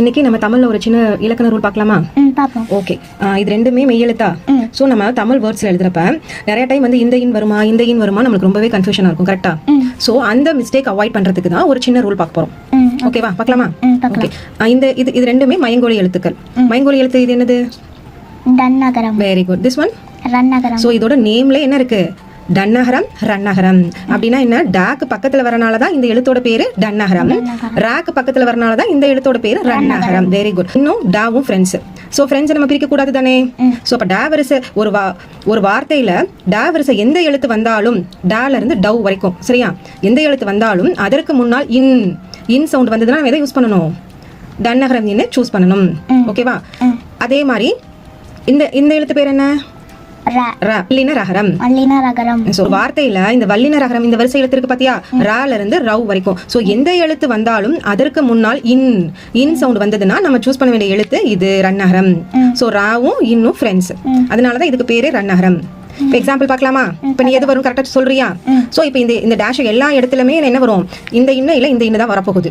இன்னைக்கு நம்ம தமிழ்ல ஒரு சின்ன இலக்கண ரூல் பார்க்கலாமா? ஓகே இது ரெண்டுமே மெய்யெழுத்தா. ஸோ நம்ம தமிழ் வேர்ட்ஸ்ல எழுதுறப்ப நிறைய டைம் வந்து இந்த இன் வருமா இந்த இன் வருமா நம்மளுக்கு ரொம்பவே கன்ஃபியூஷனா இருக்கும் கரெக்டா. ஸோ அந்த மிஸ்டேக் அவாய்ட் பண்றதுக்கு தான் ஒரு சின்ன ரூல் பார்க்க போறோம். ஓகேவா பார்க்கலாமா? ஓகே இந்த இது இது ரெண்டுமே மயங்கோலி எழுத்துக்கள். மயங்கோலி எழுத்து இது என்னது? Very good this one so இதோட நேம்ல என்ன இருக்கு? டன்னகரம் ரன்னகரம். அப்படின்னா என்ன? டாக்கு பக்கத்துல வரனால தான் இந்த எழுத்தோட பேரு டன்னகரம். ராக்கு பக்கத்துல வரனால தான் இந்த எழுத்தோட பேரு ரன்னகரம். வெரி குட் இன்னும் டாவும் ஃப்ரெண்ட்ஸ் ஸோ ஃப்ரெண்ட்ஸ் நம்ம பிரிக்க கூடாது தானே? ஸோ அப்போ டா வரிசை ஒரு வா ஒரு வார்த்தையில டா வரிசை எந்த எழுத்து வந்தாலும் டால இருந்து டவ் வரைக்கும். சரியா? எந்த எழுத்து வந்தாலும் அதற்கு முன்னால் இன். இன் சவுண்ட் வந்ததுன்னா நம்ம எதை யூஸ் பண்ணணும்? டன்னகரம் என்ன சூஸ் பண்ணணும். ஓகேவா அதே மாதிரி இந்த இந்த எழுத்து பேர் என்ன? வல்லின ரகரம் அல்லின ரகரம் வார்த்தையில இந்த வல்லின ரகரம் இந்த வரிசை எழுத்து இருக்கு பாத்தியா ரால இருந்து ரவ் வரைக்கும். ஸோ எந்த எழுத்து வந்தாலும் அதற்கு முன்னால் இன். இன் சவுண்ட் வந்ததுன்னா நம்ம சூஸ் பண்ண வேண்டிய எழுத்து இது ரன்னகரம். ஸோ ராவும் இன்னும் ஃப்ரெண்ட்ஸ் அதனாலதான் இதுக்கு பேரே ரன்னகரம். இப்போ எக்ஸாம்பிள் பார்க்கலாமா? இப்போ நீ எது வரும் கரெக்டாக சொல்றியா? ஸோ இப்போ இந்த இந்த டேஷ் எல்லா இடத்துலயுமே என்ன வரும்? இந்த இன்னும் இல்லை இந்த இன்னும் தான் வரப்போகுது.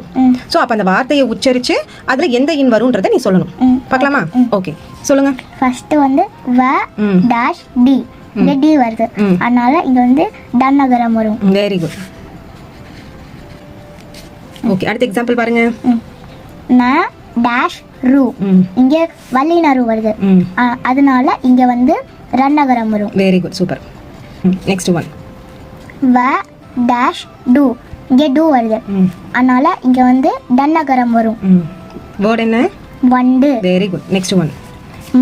ஸோ அப்போ அந்த வார்த்தையை உச்சரிச்சு அதுல எந்த இன் வரும்ன்றதை நீ சொல்லணும். பார்க்கலாமா? ஓகே சொல்லுங்க. ஃபர்ஸ்ட் வந்து வ. டேஷ் டி இங்க டி வருது. அதனால இங்க வந்து டன்னகரம் வரும். வெரி குட் ஓகே அடுத்த எக்ஸாம்பிள் பாருங்க. ம். ந டேஷ் ரூ இங்க வல்லினரு வருது. ம். அ- அதனால இங்க வந்து ரன்னகரம் வரும். Very good super next one வ டேஷ் டு இங்க டு வருது. அதனால இங்க வந்து டன்னகரம் வரும். வேர்ட் என்ன? வண்டு. வெரி குட் நெக்ஸ்ட் ஒன்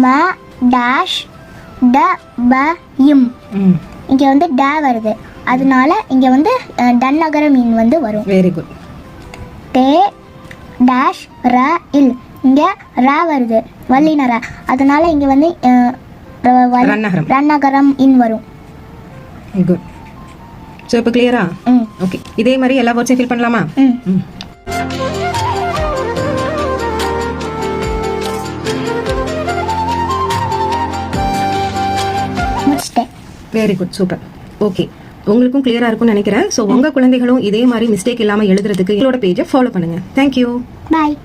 ம டேஷ் ட ப இம். இங்க வந்து ட வருது. அதனால இங்க வந்து அஹ், டன்னகரம் இன் வந்து வரும். வெரி குட் டே டேஷ் ர இல். இங்க ர வருது. வல்லின ர அதனால இங்க வந்து ரன்னகரம் ரன்னகரம் இன் வரும். குட் ஸோ இப்போ கிளியரா ஓகே இதே மாதிரி எல்லா வேர்ட்ஸையும் ஃபில் பண்ணலாமா? ம். வெரி குட் சூப்பர் ஓகே உங்களுக்கும் கிளியரா இருக்கும்னு நினைக்கிறேன். ஸோ உங்க குழந்தைகளும் இதே மாதிரி மிஸ்டேக் இல்லாம எழுதுறதுக்கு எங்களோட பேஜை ஃபாலோ பண்ணுங்க. Thank you bye